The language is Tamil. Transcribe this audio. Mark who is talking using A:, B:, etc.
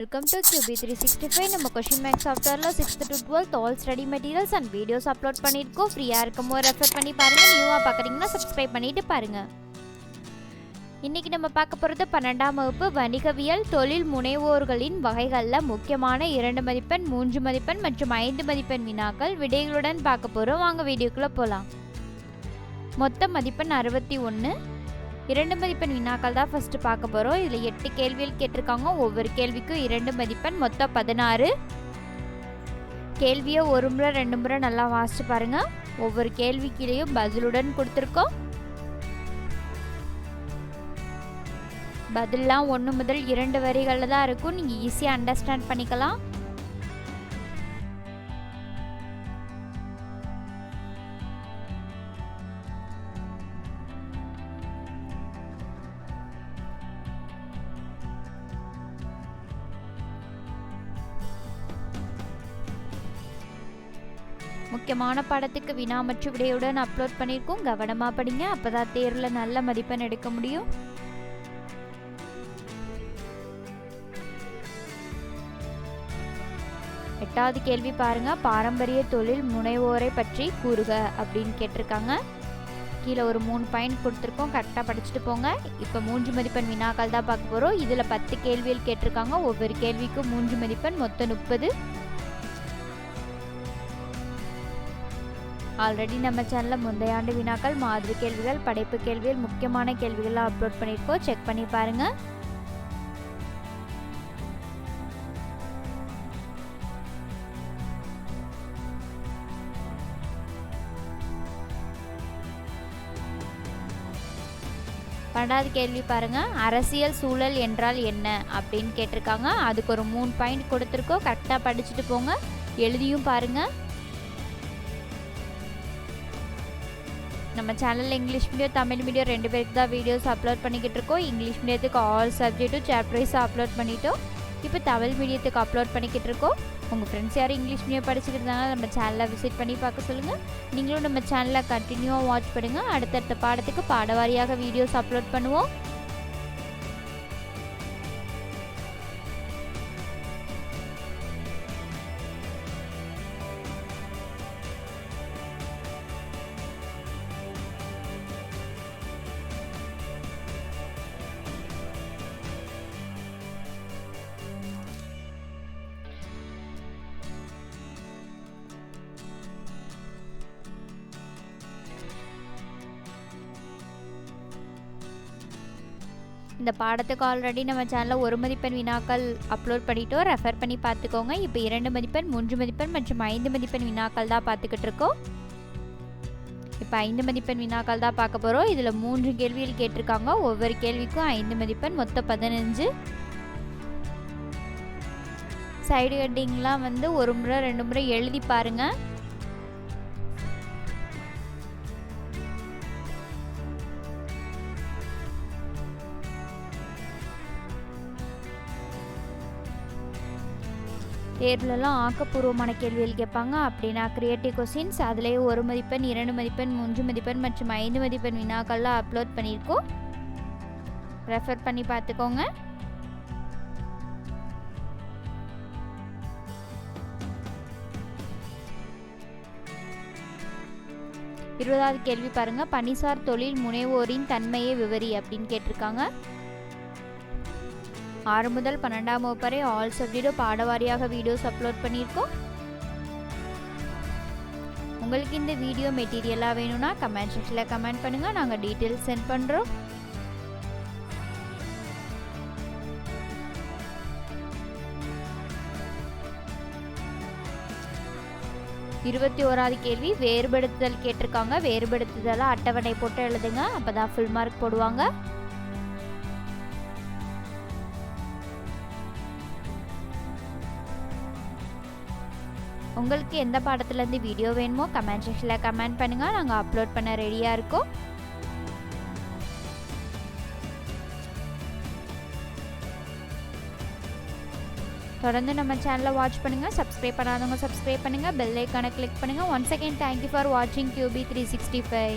A: Welcome to QB365 நம்ம கொஷின் மேக்ஸ் சாஃப்ட்வேரில் sixth to twelfth all study materials and videos upload பண்ணியிருக்கோம். ஃப்ரீயாக இருக்கும்போது ரெஃபர் பண்ணி பாருங்கள் நியூவாக பார்க்குறீங்கன்னா சப்ஸ்கிரைப் பண்ணிட்டு பாருங்கள் இன்றைக்கி நம்ம பார்க்க போகிறது பன்னெண்டாம் வகுப்பு வணிகவியல் தொழில் முனைவோர்களின் வகைகளில் முக்கியமான இரண்டு மதிப்பெண் மூன்று மதிப்பெண் மற்றும் ஐந்து மதிப்பெண் வினாக்கள் விடைகளுடன் பார்க்க போகிறோம் வாங்க வீடியோக்குள்ளே போகலாம் மொத்த மதிப்பெண் அறுபத்தி ஒன்று இரண்டு மதிப்பெண் வினாக்கள் தான் ஃபஸ்ட்டு பார்க்க போகிறோம் இதில் எட்டு கேள்விகள் கேட்டிருக்காங்க. ஒவ்வொரு கேள்விக்கும் இரண்டு மதிப்பெண் மொத்தம் பதினாறு. கேள்வியை ஒரு முறை ரெண்டு முறை நல்லா வாசிச்சு பாருங்கள் ஒவ்வொரு கேள்விக்கிலேயும் பதிலுடன் கொடுத்துருக்கோம். பதிலெலாம் ஒன்று முதல் இரண்டு வரிகளில் தான் இருக்கும். நீங்கள் ஈஸியாக அண்டர்ஸ்டாண்ட் பண்ணிக்கலாம். முக்கியமான பாடத்துக்கு வினா மற்றும் விடையுடன் அப்லோட் பண்ணியிருக்கோம் கவனமாக படிங்க. அப்போ தான் தேர்வில் நல்ல மதிப்பெண் எடுக்க முடியும். எட்டாவது கேள்வி பாருங்க. பாரம்பரிய தொழில் முனைவோரை பற்றி கூறுக அப்படின்னு கேட்டிருக்காங்க. கீழே ஒரு மூணு பாயிண்ட் கொடுத்துருக்கோம். கரெக்டாக படிச்சுட்டு போங்க. இப்போ மூன்று மதிப்பெண் வினாக்கள் தான் பார்க்க போகிறோம் இதில் பத்து கேள்விகள் கேட்டிருக்காங்க. ஒவ்வொரு கேள்விக்கும் மூன்று மதிப்பெண் மொத்தம் முப்பது. ஆல்ரெடி நம்ம சேனலில் முந்தைய ஆண்டு வினாக்கள் மாதிரி கேள்விகள் படைப்பு கேள்விகள் முக்கியமான கேள்விகள்லாம் அப்லோட் பண்ணியிருக்கோம். செக் பண்ணி பாருங்கள் பன்னெண்டாவது கேள்வி பாருங்க. அரசியல் சூழல் என்றால் என்ன? அப்படின்னு கேட்டிருக்காங்க. அதுக்கு ஒரு மூணு பாயிண்ட் கொடுத்துருக்கோம். கரெக்டாக படிச்சுட்டு போங்க. எழுதியும் பாருங்கள் நம்ம சேனலில் இங்கிலீஷ் மீடியம் தமிழ் மீடியம் ரெண்டு பேருக்கு தான் வீடியோஸ் அப்லோட் பண்ணிக்கிட்டு இருக்கோம் இங்கிலீஷ் மீடியத்துக்கு ஆல் சப்ஜெக்ட்டும் சாப்டர்ஸும் அப்லோட் பண்ணிட்டோம். இப்போ தமிழ் மீடியத்துக்கு அப்லோட் பண்ணிக்கிட்டு இருக்கோம் உங்கள் ஃப்ரெண்ட்ஸ் யாரும் இங்கிலீஷ் மீடியம் படிச்சுக்கிறதுனால நம்ம சேனலை விசிட் பண்ணி பார்க்க சொல்லுங்கள் நீங்களும் நம்ம சேனலை கண்டினியூவாக வாட்ச் பண்ணுங்கள் அடுத்தடுத்த பாடத்துக்கு பாடவாரியாக வீடியோஸ் அப்லோட் பண்ணுவோம். இந்த பாடத்துக்கு ஆல்ரெடி நம்ம சேனலில் ஒரு மதிப்பெண் வினாக்கள் அப்லோட் பண்ணிட்டோம். ரெஃபர் பண்ணி பார்த்துக்கோங்க. இப்போ இரண்டு மதிப்பெண் மூன்று மதிப்பெண் மற்றும் ஐந்து மதிப்பெண் வினாக்கள் தான் பார்த்துக்கிட்டு இருக்கோம். இப்போ ஐந்து மதிப்பெண் வினாக்கள் தான் பார்க்க போகிறோம் இதில் மூன்று கேள்விகள் கேட்டிருக்காங்க. ஒவ்வொரு கேள்விக்கும் ஐந்து மதிப்பெண் மொத்தம் பதினஞ்சு. சைடு கட்டிங்லாம் வந்து ஒரு முறை ரெண்டு முறை எழுதி பாருங்கள் தேர்வுலலாம் ஆக்கப்பூர்வமான கேள்விகள் கேட்பாங்க. அப்படின்னா கிரியேட்டிவ் கொஸ்டின்ஸ் அதுலேயே ஒரு மதிப்பெண் இரண்டு மதிப்பெண் மூன்று மதிப்பெண் மற்றும் ஐந்து மதிப்பெண் வினாக்கள்லாம் அப்லோட் பண்ணியிருக்கோம். ரெஃபர் பண்ணி பார்த்துக்கோங்க. இருபதாவது கேள்வி பாருங்க. பணிசார் தொழில் முனைவோரின் தன்மையை விவரி அப்படின்னு கேட்டிருக்காங்க. ஆறு முதல் பன்னெண்டாம் வகுப்பு வரை ஆல் சப்ஜெக்டும் பாடவாரியாக வீடியோஸ் அப்லோட் பண்ணியிருக்கோம். உங்களுக்கு இந்த வீடியோ மெட்டீரியலாக வேணும்னா கமெண்ட் செக்ஷனில் கமெண்ட் பண்ணுங்கள் நாங்கள் டீட்டெயில்ஸ் சென்ட் பண்ணுறோம் இருபத்தி ஓராவது கேள்வி வேறுபடுத்துதல் கேட்டிருக்காங்க. வேறுபடுத்துதலாக அட்டவணை போட்டு எழுதுங்க. அப்போ தான் ஃபுல் மார்க் போடுவாங்க. உங்களுக்கு எந்த பாடத்துலேருந்து வீடியோ வேணுமோ கமெண்ட் செக்ஷனில் கமெண்ட் பண்ணுங்கள் நாங்கள் அப்லோட் பண்ண ரெடியாக இருக்கோம். தொடர்ந்து நம்ம சேனலை வாட்ச் பண்ணுங்கள் சப்ஸ்கிரைப் பண்ணாதவங்க சப்ஸ்கிரைப் பண்ணுங்கள் பெல் ஐக்கானை கிளிக் பண்ணுங்கள் once again thank you for வாட்சிங் கியூபி த்ரீ சிக்ஸ்டி ஃபைவ்